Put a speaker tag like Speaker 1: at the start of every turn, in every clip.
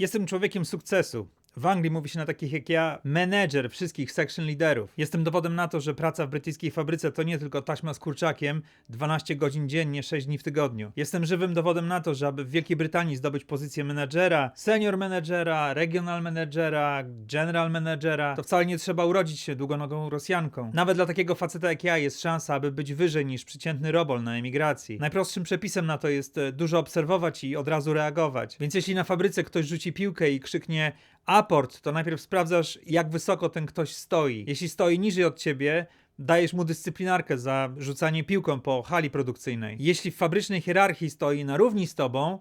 Speaker 1: Jestem człowiekiem sukcesu. W Anglii mówi się na takich jak ja menedżer wszystkich section liderów. Jestem dowodem na to, że praca w brytyjskiej fabryce to nie tylko taśma z kurczakiem 12 godzin dziennie, 6 dni w tygodniu. Jestem żywym dowodem na to, że aby w Wielkiej Brytanii zdobyć pozycję menedżera, senior menedżera, regional menedżera, general menedżera, to wcale nie trzeba urodzić się długonogą Rosjanką. Nawet dla takiego faceta jak ja jest szansa, aby być wyżej niż przeciętny robol na emigracji. Najprostszym przepisem na to jest e, dużo obserwować i od razu reagować. Więc jeśli na fabryce ktoś rzuci piłkę i krzyknie aport, to najpierw sprawdzasz, jak wysoko ten ktoś stoi. Jeśli stoi niżej od ciebie, dajesz mu dyscyplinarkę za rzucanie piłką po hali produkcyjnej. Jeśli w fabrycznej hierarchii stoi na równi z tobą,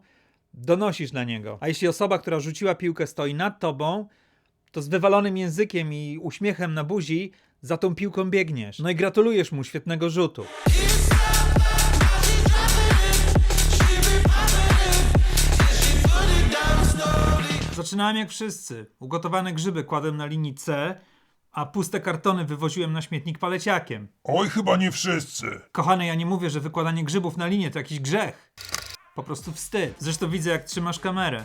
Speaker 1: donosisz na niego. A jeśli osoba, która rzuciła piłkę, stoi nad tobą, to z wywalonym językiem i uśmiechem na buzi za tą piłką biegniesz. No i gratulujesz mu świetnego rzutu. Zaczynałem jak wszyscy. Ugotowane grzyby kładłem na linii C, a puste kartony wywoziłem na śmietnik paleciakiem.
Speaker 2: Oj, chyba nie wszyscy.
Speaker 1: Kochany, ja nie mówię, że wykładanie grzybów na linię to jakiś grzech. Po prostu wstyd. Zresztą widzę, jak trzymasz kamerę.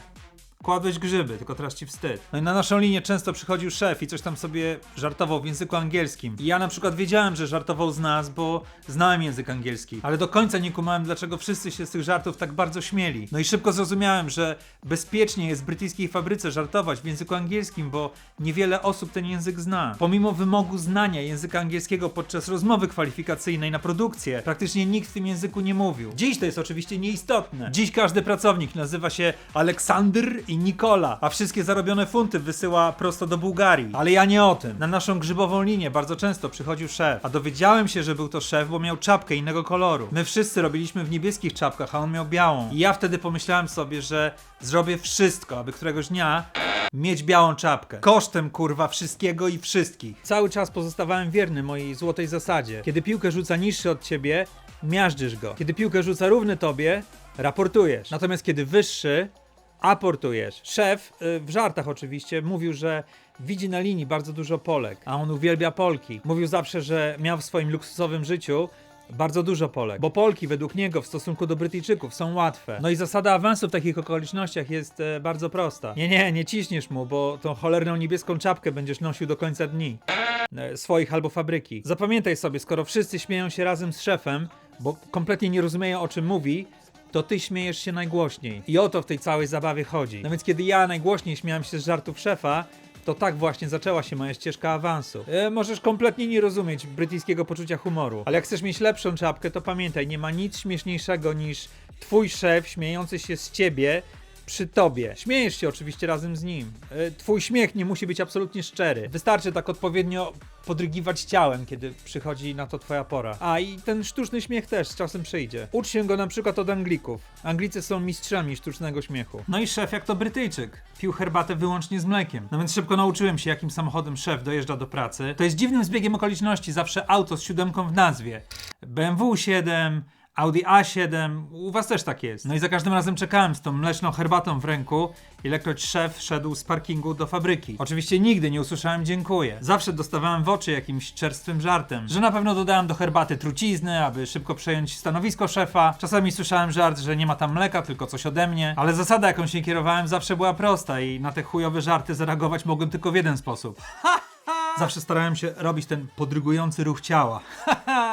Speaker 1: Kładłeś grzyby, tylko teraz ci wstyd. No i na naszą linię często przychodził szef i coś tam sobie żartował w języku angielskim. I ja na przykład wiedziałem, że żartował z nas, bo znałem język angielski. Ale do końca nie kumałem, dlaczego wszyscy się z tych żartów tak bardzo śmieli. No i szybko zrozumiałem, że bezpiecznie jest w brytyjskiej fabryce żartować w języku angielskim, bo niewiele osób ten język zna. Pomimo wymogu znania języka angielskiego podczas rozmowy kwalifikacyjnej na produkcję, praktycznie nikt w tym języku nie mówił. Dziś to jest oczywiście nieistotne. Dziś każdy pracownik nazywa się Aleksander i Nikola, a wszystkie zarobione funty wysyła prosto do Bułgarii. Ale ja nie o tym. Na naszą grzybową linię bardzo często przychodził szef, a dowiedziałem się, że był to szef, bo miał czapkę innego koloru. My wszyscy robiliśmy w niebieskich czapkach, a on miał białą. I ja wtedy pomyślałem sobie, że zrobię wszystko, aby któregoś dnia mieć białą czapkę. Kosztem kurwa wszystkiego i wszystkich. Cały czas pozostawałem wierny mojej złotej zasadzie. Kiedy piłkę rzuca niższy od ciebie, miażdżysz go. Kiedy piłkę rzuca równy tobie, raportujesz. Natomiast kiedy wyższy, aportujesz. Szef, y, w żartach oczywiście, mówił, że widzi na linii bardzo dużo Polek, a on uwielbia Polki. Mówił zawsze, że miał w swoim luksusowym życiu bardzo dużo Polek, bo Polki według niego w stosunku do Brytyjczyków są łatwe. No i zasada awansu w takich okolicznościach jest e, bardzo prosta. Nie, nie, nie ciśniesz mu, bo tą cholerną niebieską czapkę będziesz nosił do końca dni. E, swoich albo fabryki. Zapamiętaj sobie, skoro wszyscy śmieją się razem z szefem, bo kompletnie nie rozumieją o czym mówi, to ty śmiejesz się najgłośniej. I o to w tej całej zabawie chodzi. No więc kiedy ja najgłośniej śmiałem się z żartów szefa, to tak właśnie zaczęła się moja ścieżka awansu. E, możesz kompletnie nie rozumieć brytyjskiego poczucia humoru, ale jak chcesz mieć lepszą czapkę, to pamiętaj, nie ma nic śmieszniejszego niż twój szef śmiejący się z ciebie przy tobie. Śmiejesz się oczywiście razem z nim. E, Twój śmiech nie musi być absolutnie szczery. Wystarczy tak odpowiednio podrygiwać ciałem, kiedy przychodzi na to twoja pora. A i ten sztuczny śmiech też z czasem przyjdzie. Ucz się go na przykład od Anglików. Anglicy są mistrzami sztucznego śmiechu. No i szef jak to Brytyjczyk. Pił herbatę wyłącznie z mlekiem. No więc szybko nauczyłem się, jakim samochodem szef dojeżdża do pracy. To jest dziwnym zbiegiem okoliczności zawsze auto z siódemką w nazwie. BMW 7, Audi A7, u was też tak jest. No i za każdym razem czekałem z tą mleczną herbatą w ręku, ilekroć szef szedł z parkingu do fabryki. Oczywiście nigdy nie usłyszałem dziękuję. Zawsze dostawałem w oczy jakimś czerstwym żartem, że na pewno dodałem do herbaty trucizny, aby szybko przejąć stanowisko szefa. Czasami słyszałem żart, że nie ma tam mleka, tylko coś ode mnie, ale zasada jaką się kierowałem zawsze była prosta i na te chujowe żarty zareagować mogłem tylko w jeden sposób. Zawsze starałem się robić ten podrygujący ruch ciała.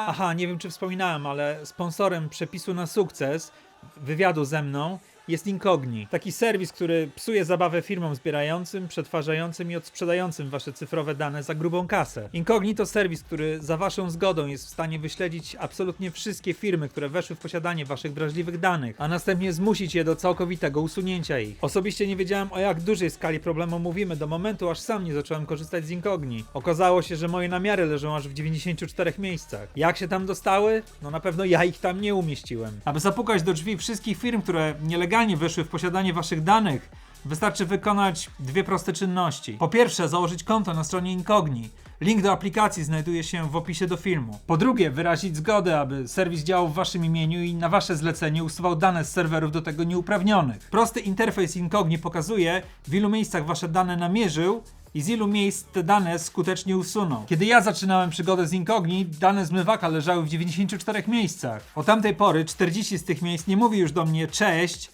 Speaker 1: Aha, nie wiem czy wspominałem, ale sponsorem przepisu na sukces wywiadu ze mną jest Incogni. Taki serwis, który psuje zabawę firmom zbierającym, przetwarzającym i odsprzedającym wasze cyfrowe dane za grubą kasę. Incogni to serwis, który za waszą zgodą jest w stanie wyśledzić absolutnie wszystkie firmy, które weszły w posiadanie waszych wrażliwych danych, a następnie zmusić je do całkowitego usunięcia ich. Osobiście nie wiedziałem o jak dużej skali problemu mówimy do momentu, aż sam nie zacząłem korzystać z Incogni. Okazało się, że moje namiary leżą aż w 94 miejscach. Jak się tam dostały? No na pewno ja ich tam nie umieściłem. Aby zapukać do drzwi wszystkich firm, które nielegalnie weszły w posiadanie waszych danych, wystarczy wykonać dwie proste czynności. Po pierwsze, założyć konto na stronie Incogni. Link do aplikacji znajduje się w opisie do filmu. Po drugie, wyrazić zgodę, aby serwis działał w waszym imieniu i na wasze zlecenie usuwał dane z serwerów do tego nieuprawnionych. Prosty interfejs Incogni pokazuje, w ilu miejscach wasze dane namierzył i z ilu miejsc te dane skutecznie usunął. Kiedy ja zaczynałem przygodę z Incogni, dane zmywaka leżały w 94 miejscach. Od tamtej pory 40 z tych miejsc nie mówi już do mnie cześć,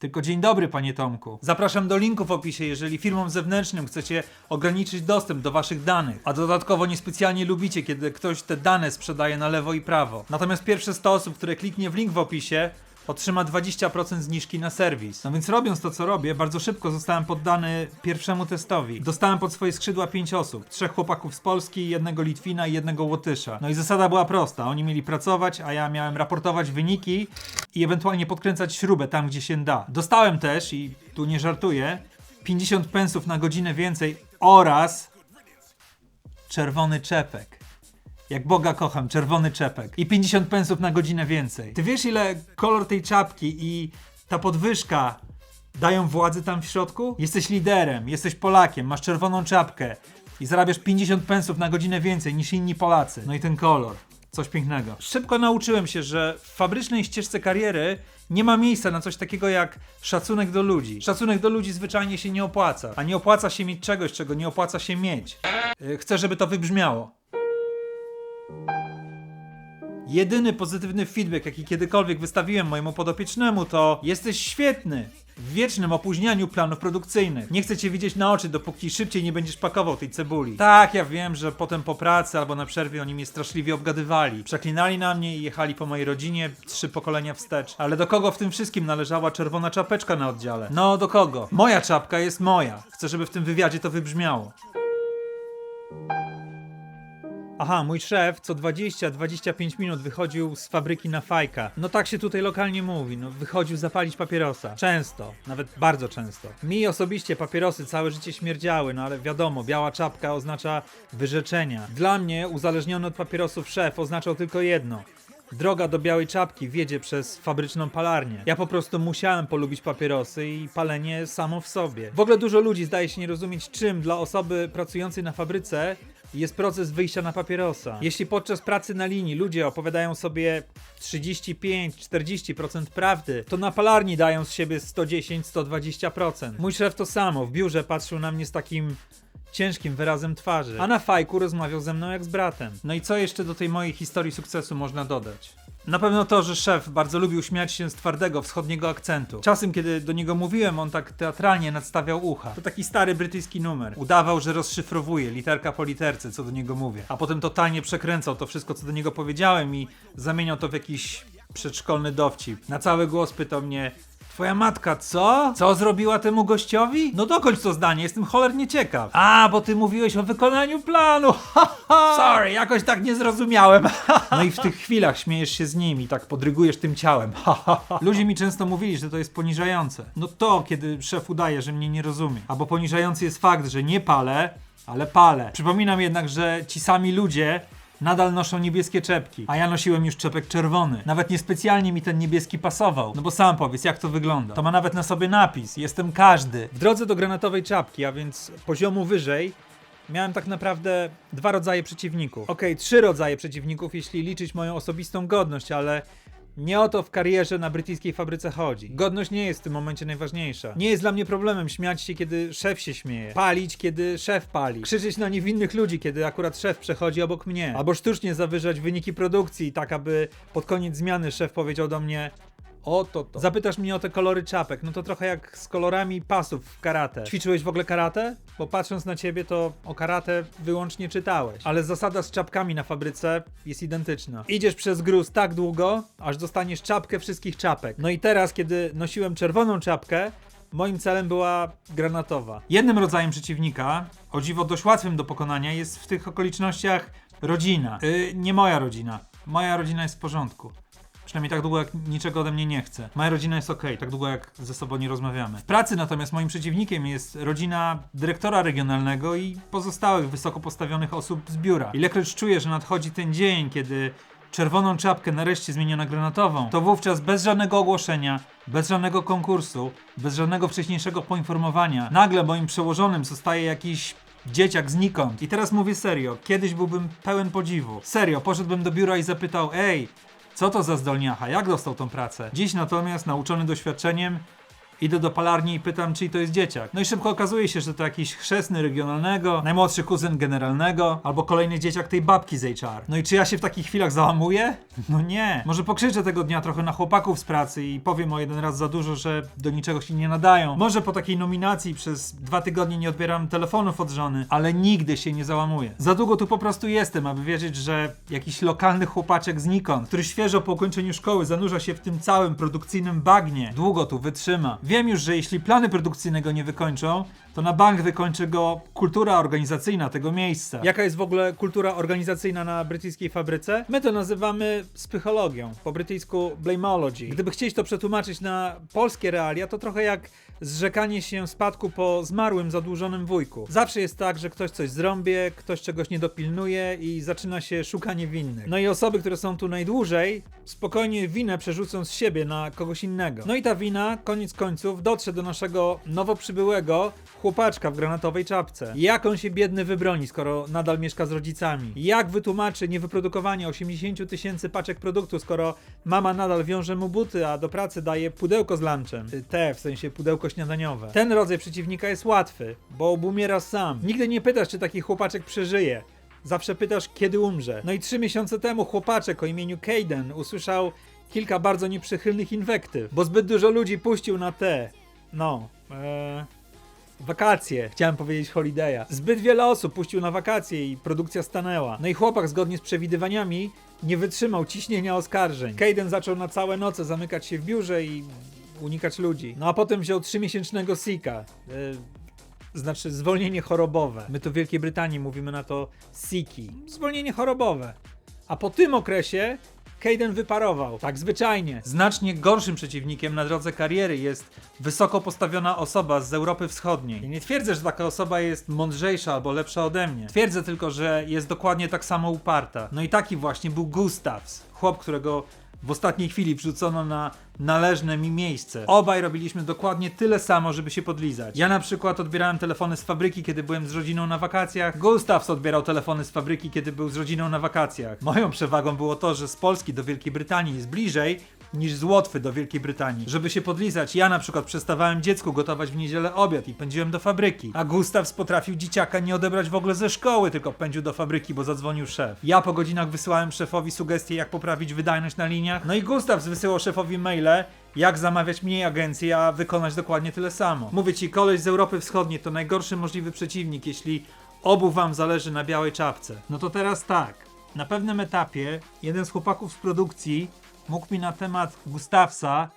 Speaker 1: Tylko dzień dobry, panie Tomku. Zapraszam do linku w opisie, jeżeli firmom zewnętrznym chcecie ograniczyć dostęp do waszych danych, a dodatkowo niespecjalnie lubicie, kiedy ktoś te dane sprzedaje na lewo i prawo. Natomiast pierwsze 100 osób, które kliknie w link w opisie, otrzyma 20% zniżki na serwis. No więc robiąc to, co robię, bardzo szybko zostałem poddany pierwszemu testowi. Dostałem pod swoje skrzydła 5 osób. Trzech chłopaków z Polski, jednego Litwina i jednego Łotysza. No i zasada była prosta. Oni mieli pracować, a ja miałem raportować wyniki i ewentualnie podkręcać śrubę tam, gdzie się da. Dostałem też, i tu nie żartuję, 50 pensów na godzinę więcej oraz czerwony czepek. Jak Boga kocham, czerwony czepek. I 50 pensów na godzinę więcej. Ty wiesz, ile kolor tej czapki i ta podwyżka dają władzy tam w środku? Jesteś liderem, jesteś Polakiem, masz czerwoną czapkę i zarabiasz 50 pensów na godzinę więcej niż inni Polacy. No i ten kolor. Coś pięknego. Szybko nauczyłem się, że w fabrycznej ścieżce kariery nie ma miejsca na coś takiego jak szacunek do ludzi. Szacunek do ludzi zwyczajnie się nie opłaca. A nie opłaca się mieć czegoś, czego nie opłaca się mieć. Yy, Chcę, żeby to wybrzmiało. Jedyny pozytywny feedback, jaki kiedykolwiek wystawiłem mojemu podopiecznemu, to jesteś świetny. W wiecznym opóźnianiu planów produkcyjnych. Nie chcę cię widzieć na oczy, dopóki szybciej nie będziesz pakował tej cebuli. Tak, ja wiem, że potem po pracy albo na przerwie oni mnie straszliwie obgadywali. Przeklinali na mnie i jechali po mojej rodzinie trzy pokolenia wstecz. Ale do kogo w tym wszystkim należała czerwona czapeczka na oddziale? No, do kogo? Moja czapka jest moja. Chcę, żeby w tym wywiadzie to wybrzmiało. Aha, mój szef co 20-25 minut wychodził z fabryki na fajka. No tak się tutaj lokalnie mówi, no wychodził zapalić papierosa. Często, nawet bardzo często. Mi osobiście papierosy całe życie śmierdziały, no ale wiadomo, biała czapka oznacza wyrzeczenia. Dla mnie uzależniony od papierosów szef oznaczał tylko jedno. Droga do białej czapki wiedzie przez fabryczną palarnię. Ja po prostu musiałem polubić papierosy i palenie samo w sobie. W ogóle dużo ludzi zdaje się nie rozumieć, czym dla osoby pracującej na fabryce jest proces wyjścia na papierosa. Jeśli podczas pracy na linii ludzie opowiadają sobie 35-40% prawdy, to na palarni dają z siebie 110-120%. Mój szef to samo, w biurze patrzył na mnie z takim ciężkim wyrazem twarzy, a na fajku rozmawiał ze mną jak z bratem. No i co jeszcze do tej mojej historii sukcesu można dodać? Na pewno to, że szef bardzo lubił śmiać się z twardego wschodniego akcentu. Czasem, kiedy do niego mówiłem, on tak teatralnie nadstawiał ucha. To taki stary brytyjski numer. Udawał, że rozszyfrowuje literka po literce, co do niego mówię. A potem totalnie przekręcał to wszystko, co do niego powiedziałem i zamieniał to w jakiś przedszkolny dowcip. Na cały głos pytał mnie, Twoja matka, co? Co zrobiła temu gościowi? No dokończ to zdanie, jestem cholernie ciekaw. A, bo ty mówiłeś o wykonaniu planu. Ha, ha. Sorry, jakoś tak nie zrozumiałem. no i w tych chwilach śmiejesz się z nimi, tak podrygujesz tym ciałem. Ha, ha, ha. Ludzie mi często mówili, że to jest poniżające. No to, kiedy szef udaje, że mnie nie rozumie. Albo poniżający jest fakt, że nie palę, ale palę. Przypominam jednak, że ci sami ludzie nadal noszą niebieskie czepki, a ja nosiłem już czepek czerwony. Nawet niespecjalnie mi ten niebieski pasował. No bo sam powiedz, jak to wygląda. To ma nawet na sobie napis, jestem każdy. W drodze do granatowej czapki, a więc poziomu wyżej, miałem tak naprawdę dwa rodzaje przeciwników. Okej, trzy rodzaje przeciwników, jeśli liczyć moją osobistą godność, ale nie o to w karierze na brytyjskiej fabryce chodzi. Godność nie jest w tym momencie najważniejsza. Nie jest dla mnie problemem śmiać się, kiedy szef się śmieje. Palić, kiedy szef pali. Krzyczeć na niewinnych ludzi, kiedy akurat szef przechodzi obok mnie. Albo sztucznie zawyżać wyniki produkcji, tak aby pod koniec zmiany szef powiedział do mnie o to to. Zapytasz mnie o te kolory czapek, no to trochę jak z kolorami pasów w karate. Ćwiczyłeś w ogóle karate? Bo patrząc na ciebie to o karate wyłącznie czytałeś. Ale zasada z czapkami na fabryce jest identyczna. Idziesz przez gruz tak długo, aż dostaniesz czapkę wszystkich czapek. No i teraz, kiedy nosiłem czerwoną czapkę, Moim celem była granatowa. Jednym rodzajem przeciwnika, o dziwo dość łatwym do pokonania, jest w tych okolicznościach rodzina. Yy, nie moja rodzina. Moja rodzina jest w porządku. Przynajmniej tak długo, jak niczego ode mnie nie chce. Moja rodzina jest ok, tak długo jak ze sobą nie rozmawiamy. W pracy natomiast moim przeciwnikiem jest rodzina dyrektora regionalnego i pozostałych wysoko postawionych osób z biura. Ilekroć czuję, że nadchodzi ten dzień, kiedy czerwoną czapkę nareszcie zmienię na granatową, to wówczas bez żadnego ogłoszenia, bez żadnego konkursu, bez żadnego wcześniejszego poinformowania, nagle moim przełożonym zostaje jakiś dzieciak znikąd. I teraz mówię serio, kiedyś byłbym pełen podziwu. Serio, poszedłbym do biura i zapytał, ej, co to za zdolniacha? Jak dostał tą pracę? Dziś natomiast, nauczony doświadczeniem, Idę do palarni i pytam, czy to jest dzieciak. No i szybko okazuje się, że to jakiś chrzestny regionalnego, najmłodszy kuzyn generalnego, albo kolejny dzieciak tej babki z HR. No i czy ja się w takich chwilach załamuję? No nie. Może pokrzyczę tego dnia trochę na chłopaków z pracy i powiem o jeden raz za dużo, że do niczego się nie nadają. Może po takiej nominacji przez dwa tygodnie nie odbieram telefonów od żony, ale nigdy się nie załamuję. Za długo tu po prostu jestem, aby wierzyć, że jakiś lokalny chłopaczek znikąd, który świeżo po ukończeniu szkoły zanurza się w tym całym produkcyjnym bagnie, długo tu wytrzyma. Wiem już, że jeśli plany produkcyjne go nie wykończą, to na bank wykończy go kultura organizacyjna tego miejsca. Jaka jest w ogóle kultura organizacyjna na brytyjskiej fabryce? My to nazywamy psychologią, po brytyjsku blamology. Gdyby chcieć to przetłumaczyć na polskie realia, to trochę jak zrzekanie się spadku po zmarłym, zadłużonym wujku. Zawsze jest tak, że ktoś coś zrąbie, ktoś czegoś nie dopilnuje i zaczyna się szukanie winnych. No i osoby, które są tu najdłużej, spokojnie winę przerzucą z siebie na kogoś innego. No i ta wina, koniec końców, dotrze do naszego nowo przybyłego chłopaczka w granatowej czapce. Jak on się biedny wybroni, skoro nadal mieszka z rodzicami? Jak wytłumaczy niewyprodukowanie 80 tysięcy paczek produktu, skoro mama nadal wiąże mu buty, a do pracy daje pudełko z lunchem? Te, w sensie pudełko śniadaniowe. Ten rodzaj przeciwnika jest łatwy, bo obumiera sam. Nigdy nie pytasz, czy taki chłopaczek przeżyje. Zawsze pytasz, kiedy umrze. No i trzy miesiące temu chłopaczek o imieniu Caden usłyszał kilka bardzo nieprzychylnych inwektyw, bo zbyt dużo ludzi puścił na te. No. Eee, Wakacje, chciałem powiedzieć holiday'a. Zbyt wiele osób puścił na wakacje i produkcja stanęła. No i chłopak zgodnie z przewidywaniami nie wytrzymał ciśnienia oskarżeń. Caden zaczął na całe noce zamykać się w biurze i unikać ludzi. No a potem wziął trzymiesięcznego sika. Yy, znaczy zwolnienie chorobowe. My tu w Wielkiej Brytanii mówimy na to siki. Zwolnienie chorobowe. A po tym okresie Caden wyparował, tak zwyczajnie. Znacznie gorszym przeciwnikiem na drodze kariery jest wysoko postawiona osoba z Europy Wschodniej. Nie twierdzę, że taka osoba jest mądrzejsza albo lepsza ode mnie. Twierdzę tylko, że jest dokładnie tak samo uparta. No i taki właśnie był Gustavs, chłop, którego w ostatniej chwili wrzucono na należne mi miejsce. Obaj robiliśmy dokładnie tyle samo, żeby się podlizać. Ja na przykład odbierałem telefony z fabryki, kiedy byłem z rodziną na wakacjach. Gustavs odbierał telefony z fabryki, kiedy był z rodziną na wakacjach. Moją przewagą było to, że z Polski do Wielkiej Brytanii jest bliżej, niż z Łotwy do Wielkiej Brytanii. Żeby się podlizać, ja na przykład przestawałem dziecku gotować w niedzielę obiad i pędziłem do fabryki. A Gustaw potrafił dzieciaka nie odebrać w ogóle ze szkoły, tylko pędził do fabryki, bo zadzwonił szef. Ja po godzinach wysyłałem szefowi sugestie, jak poprawić wydajność na liniach. No i Gustaw wysyłał szefowi maile, jak zamawiać mniej agencji, a wykonać dokładnie tyle samo. Mówię ci, koleś z Europy Wschodniej to najgorszy możliwy przeciwnik, jeśli obu wam zależy na białej czapce. No to teraz tak. Na pewnym etapie jeden z chłopaków z produkcji mógł mi na temat Gustawsa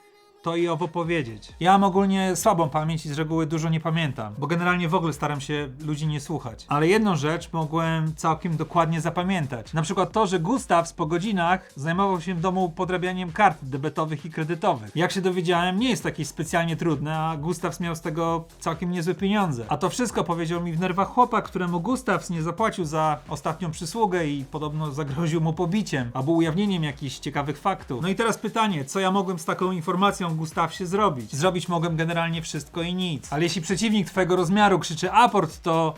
Speaker 1: to i owo powiedzieć. Ja mam ogólnie słabą pamięć i z reguły dużo nie pamiętam, bo generalnie w ogóle staram się ludzi nie słuchać. Ale jedną rzecz mogłem całkiem dokładnie zapamiętać. Na przykład to, że Gustaw po godzinach zajmował się w domu podrabianiem kart debetowych i kredytowych. Jak się dowiedziałem, nie jest takie specjalnie trudne, a Gustaw miał z tego całkiem niezłe pieniądze. A to wszystko powiedział mi w nerwach chłopak, któremu Gustaw nie zapłacił za ostatnią przysługę i podobno zagroził mu pobiciem albo ujawnieniem jakichś ciekawych faktów. No i teraz pytanie, co ja mogłem z taką informacją Gustaw się zrobić? Zrobić mogłem generalnie wszystko i nic. Ale jeśli przeciwnik twojego rozmiaru krzyczy aport, to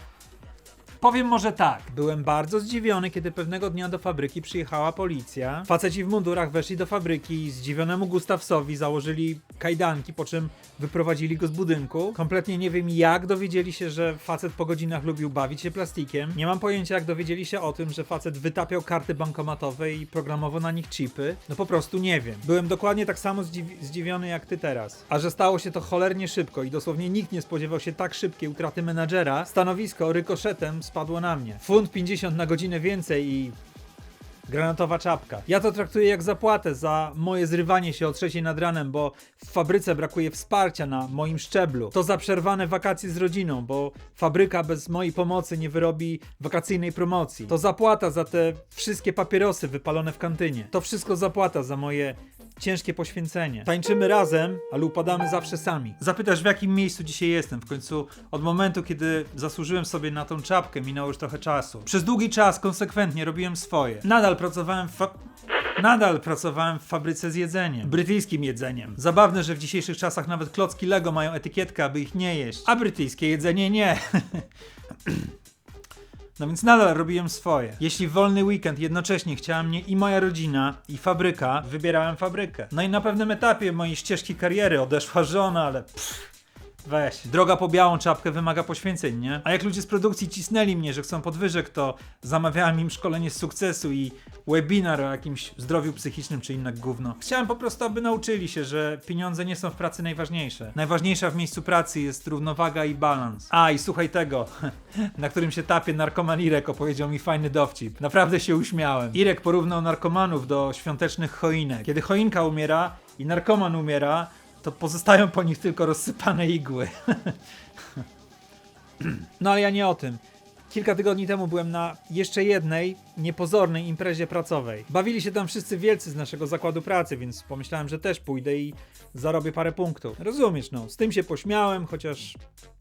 Speaker 1: Powiem może tak. Byłem bardzo zdziwiony, kiedy pewnego dnia do fabryki przyjechała policja. Faceci w mundurach weszli do fabryki i zdziwionemu Gustawsowi założyli kajdanki, po czym wyprowadzili go z budynku. Kompletnie nie wiem jak dowiedzieli się, że facet po godzinach lubił bawić się plastikiem. Nie mam pojęcia jak dowiedzieli się o tym, że facet wytapiał karty bankomatowe i programowo na nich chipy. No po prostu nie wiem. Byłem dokładnie tak samo zdziwi zdziwiony jak ty teraz. A że stało się to cholernie szybko i dosłownie nikt nie spodziewał się tak szybkiej utraty menadżera, stanowisko rykoszetem spadło na mnie. Funt 50 na godzinę więcej i granatowa czapka. Ja to traktuję jak zapłatę za moje zrywanie się o trzeciej nad ranem, bo w fabryce brakuje wsparcia na moim szczeblu. To za przerwane wakacje z rodziną, bo fabryka bez mojej pomocy nie wyrobi wakacyjnej promocji. To zapłata za te wszystkie papierosy wypalone w kantynie. To wszystko zapłata za moje ciężkie poświęcenie. Tańczymy razem, ale upadamy zawsze sami. Zapytasz, w jakim miejscu dzisiaj jestem. W końcu od momentu, kiedy zasłużyłem sobie na tą czapkę, minęło już trochę czasu. Przez długi czas konsekwentnie robiłem swoje. Nadal pracowałem w Nadal pracowałem w fabryce z jedzeniem. Brytyjskim jedzeniem. Zabawne, że w dzisiejszych czasach nawet klocki Lego mają etykietkę, aby ich nie jeść. A brytyjskie jedzenie nie. No więc nadal robiłem swoje. Jeśli wolny weekend jednocześnie chciała mnie i moja rodzina, i fabryka, wybierałem fabrykę. No i na pewnym etapie mojej ścieżki kariery odeszła żona, ale pff, Weź. Droga po białą czapkę wymaga poświęceń, nie? A jak ludzie z produkcji cisnęli mnie, że chcą podwyżek, to zamawiałem im szkolenie z sukcesu i webinar o jakimś zdrowiu psychicznym czy inne gówno. Chciałem po prostu, aby nauczyli się, że pieniądze nie są w pracy najważniejsze. Najważniejsza w miejscu pracy jest równowaga i balans. A i słuchaj tego, na którym się tapie narkoman Irek opowiedział mi fajny dowcip. Naprawdę się uśmiałem. Irek porównał narkomanów do świątecznych choinek. Kiedy choinka umiera i narkoman umiera, to pozostają po nich tylko rozsypane igły. No ale ja nie o tym. Kilka tygodni temu byłem na jeszcze jednej niepozornej imprezie pracowej. Bawili się tam wszyscy wielcy z naszego zakładu pracy, więc pomyślałem, że też pójdę i zarobię parę punktów. Rozumiesz, no, z tym się pośmiałem, chociaż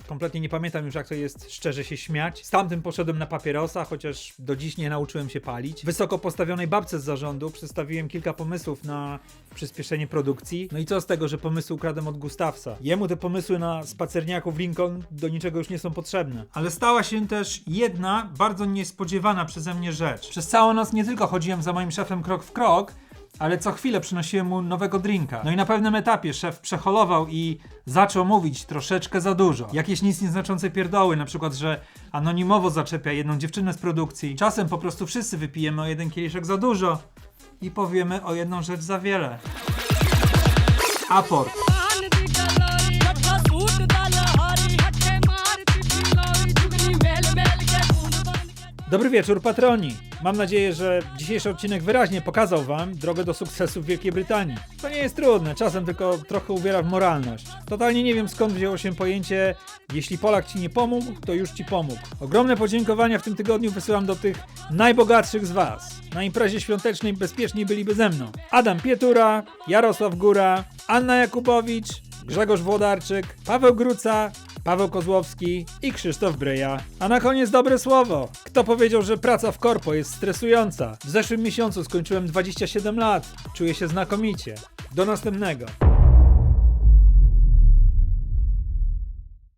Speaker 1: kompletnie nie pamiętam już jak to jest szczerze się śmiać. Z tamtym poszedłem na papierosa, chociaż do dziś nie nauczyłem się palić. Wysoko postawionej babce z zarządu przedstawiłem kilka pomysłów na przyspieszenie produkcji. No i co z tego, że pomysły ukradłem od Gustawsa? Jemu te pomysły na spacerniaków Lincoln do niczego już nie są potrzebne. Ale stała się też jedna bardzo niespodziewana przeze mnie rzecz. Przez całą noc nie tylko chodziłem za moim szefem krok w krok, ale co chwilę przynosiłem mu nowego drinka. No i na pewnym etapie szef przeholował i zaczął mówić troszeczkę za dużo. Jakieś nic nieznaczące pierdoły, na przykład, że anonimowo zaczepia jedną dziewczynę z produkcji. Czasem po prostu wszyscy wypijemy o jeden kieliszek za dużo i powiemy o jedną rzecz za wiele. Aport. Dobry wieczór, patroni! Mam nadzieję, że dzisiejszy odcinek wyraźnie pokazał Wam drogę do sukcesu w Wielkiej Brytanii. To nie jest trudne, czasem tylko trochę uwiera w moralność. Totalnie nie wiem skąd wzięło się pojęcie jeśli Polak Ci nie pomógł, to już Ci pomógł. Ogromne podziękowania w tym tygodniu wysyłam do tych najbogatszych z Was. Na imprezie świątecznej bezpieczniej byliby ze mną. Adam Pietura, Jarosław Góra, Anna Jakubowicz, Grzegorz Włodarczyk, Paweł Gruca, Paweł Kozłowski i Krzysztof Bryja. A na koniec dobre słowo. Kto powiedział, że praca w korpo jest stresująca? W zeszłym miesiącu skończyłem 27 lat. Czuję się znakomicie. Do następnego.